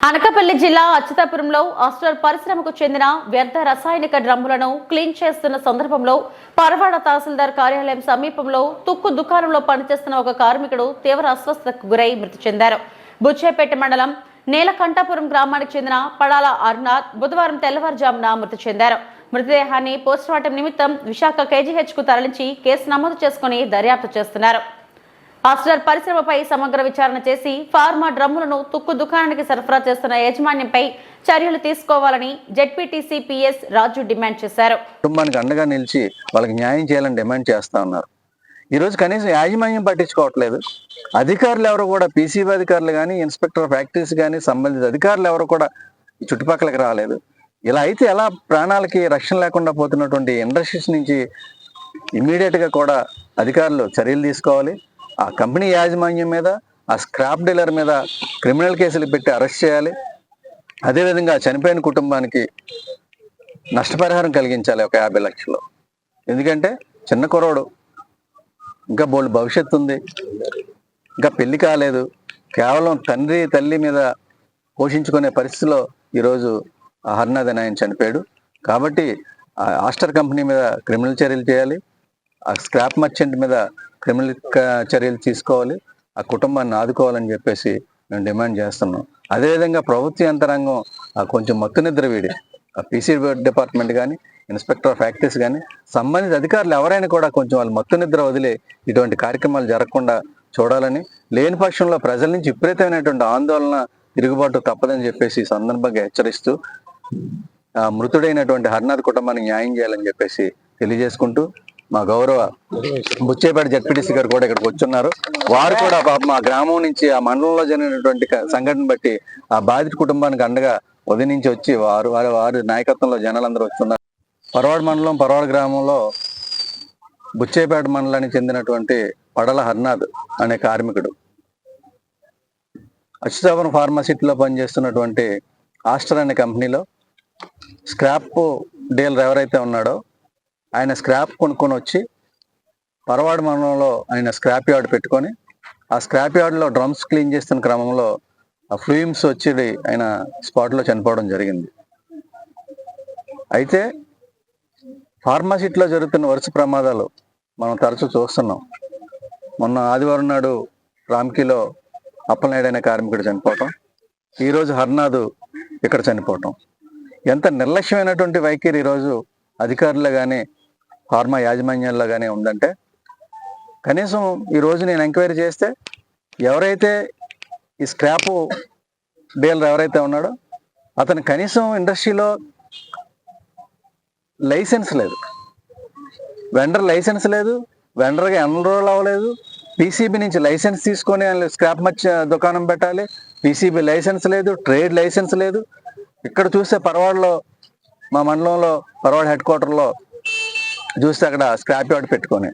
అనకాపల్లి జిల్లా అచ్యుతాపురంలో అస్టర్ పరిశ్రమకు చెందిన వ్యర్థ రసాయనిక డ్రమ్ములను క్లీన్ చేస్తున్న సందర్భంలో పరవాడ తహసీల్దార్ కార్యాలయం సమీపంలో తుక్కు దుకాణంలో పనిచేస్తున్న ఒక కార్మికుడు తీవ్ర అస్వస్థతకు గురై మృతి చెందారు. బుచ్చేపేట మండలం నేలకంఠాపురం గ్రామానికి చెందిన పడాల అరునాథ్ బుధవారం తెల్లవారుజామున మృతి చెందారు. మృతదేహాన్ని పోస్టుమార్టం నిమిత్తం విశాఖ కేజీహెచ్కు తరలించి కేసు నమోదు చేసుకుని దర్యాప్తు చేస్తున్నారు. హాస్టల్ పరిశ్రమపై సమగ్ర విచారణ చేసి ఫార్మా డ్రమ్ములను తుక్కు దుకాణానికి సరఫరా చేస్తున్న యాజమాన్యంపై చర్యలు తీసుకోవాలని జెడ్పీటీసీ పిఎస్ రాజు డిమాండ్ చేశారు. కుటుంబానికి అండగా నిలిచి వాళ్ళకి న్యాయం చేయాలని డిమాండ్ చేస్తా ఉన్నారు. ఈరోజు కనీసం యాజమాన్యం పట్టించుకోవట్లేదు. అధికారులు ఎవరు కూడా పీసీబీ అధికారులు కానీ ఇన్స్పెక్టర్ ఫ్యాక్టరీస్ కానీ సంబంధిత అధికారులు ఎవరు కూడా చుట్టుపక్కలకి రాలేదు. ఇలా అయితే ఎలా ప్రాణాలకి రక్షణ లేకుండా పోతున్నటువంటి ఇండస్ట్రీస్ నుంచి ఇమీడియట్గా కూడా అధికారులు చర్యలు తీసుకోవాలి. ఆ కంపెనీ యాజమాన్యం మీద ఆ స్క్రాప్ డీలర్ మీద క్రిమినల్ కేసులు పెట్టి అరెస్ట్ చేయాలి. అదేవిధంగా చనిపోయిన కుటుంబానికి నష్టపరిహారం కలిగించాలి ఒక యాభై లక్షలు. ఎందుకంటే చిన్న కురవాడు ఇంకా బోల్డ్ భవిష్యత్తు ఉంది. ఇంకా పెళ్ళి కాలేదు. కేవలం తండ్రి తల్లి మీద పోషించుకునే పరిస్థితిలో ఈరోజు ఆ హర్నాథ్ అని ఆయన చనిపోయాడు. కాబట్టి ఆస్టర్ కంపెనీ మీద క్రిమినల్ చర్యలు చేయాలి. ఆ స్క్రాప్ మర్చెంట్ మీద క్రిమినల్ చర్యలు తీసుకోవాలి. ఆ కుటుంబాన్ని ఆదుకోవాలని చెప్పేసి మేము డిమాండ్ చేస్తున్నాం. అదేవిధంగా ప్రభుత్వ యంత్రాంగం ఆ కొంచెం మత్తు నిద్ర వీడి ఆ పీసీ డిపార్ట్మెంట్ కానీ ఇన్స్పెక్టర్ ఆఫ్ ఫ్యాక్టరీస్ కానీ సంబంధిత అధికారులు ఎవరైనా కూడా కొంచెం వాళ్ళు మత్తు నిద్ర వదిలి ఇటువంటి కార్యక్రమాలు జరగకుండా చూడాలని లేని పక్షంలో ప్రజల నుంచి విపరీతమైనటువంటి ఆందోళన తిరుగుబాటు తప్పదని చెప్పేసి సందర్భంగా హెచ్చరిస్తూ మృతుడైనటువంటి హర్నాథ్ కుటుంబానికి న్యాయం చేయాలని చెప్పేసి తెలియజేసుకుంటూ మా గౌరవ బుచ్చేపేట జడ్పీటీసీ గారు కూడా ఇక్కడికి వచ్చున్నారు. వారు కూడా పాప మా గ్రామం నుంచి ఆ మండలంలో జరిగినటువంటి సంఘటన బట్టి ఆ బాధిత కుటుంబానికి అండగా ఉదయం నుంచి వచ్చి వారు వారి వారి నాయకత్వంలో జనాలందరూ వస్తున్నారు. పరవాడ మండలం పరవాడ గ్రామంలో బుచ్చేపేట మండలానికి చెందినటువంటి పడల హర్నాథ్ అనే కార్మికుడు. అచ్యుతాపురం ఫార్మాసిటీలో పనిచేస్తున్నటువంటి ఆస్టర్ అనే కంపెనీలో స్క్రాప్ డీలర్ ఎవరైతే ఉన్నాడో ఆయన స్క్రాప్ కొనుక్కొని వచ్చి పరవాడ మండలంలో ఆయన స్క్రాప్ యార్డ్ పెట్టుకొని ఆ స్క్రాప్ యార్డ్లో డ్రమ్స్ క్లీన్ చేస్తున్న క్రమంలో ఆ ఫ్లూయిమ్స్ వచ్చి ఆయన స్పాట్లో చనిపోవడం జరిగింది. అయితే ఫార్మాసిటీలో జరుగుతున్న వరుస ప్రమాదాలు మనం తరచూ చూస్తున్నాం. మొన్న ఆదివారం నాడు రామ్కీలో అప్పలనాయుడు అనే కార్మికుడు చనిపోవటం ఈరోజు హర్నాథ్ ఇక్కడ చనిపోవటం. ఎంత నిర్లక్ష్యమైనటువంటి వైఖరి ఈరోజు అధికారులు కానీ ఫార్మా యాజమాన్యాల్లో కానీ ఉందంటే కనీసం ఈ రోజు నేను ఎంక్వైరీ చేస్తే ఎవరైతే ఈ స్క్రాప్ డీలర్ ఎవరైతే ఉన్నాడో అతను కనీసం ఇండస్ట్రీలో లైసెన్స్ లేదు. వెండర్ లైసెన్స్ లేదు వెండర్గా ఎన్రోల్ అవ్వలేదు పీసీబీ నుంచి లైసెన్స్ తీసుకొని స్క్రాప్ మర్చ దుకాణం పెట్టాలి పీసీబీ లైసెన్స్ లేదు ట్రేడ్ లైసెన్స్ లేదు. ఇక్కడ చూస్తే పరవాడలో మా మండలంలో పర్వాడ హెడ్ క్వార్టర్లో చూస్తే అక్కడ స్క్రాప్ యార్డ్ పెట్టుకొని.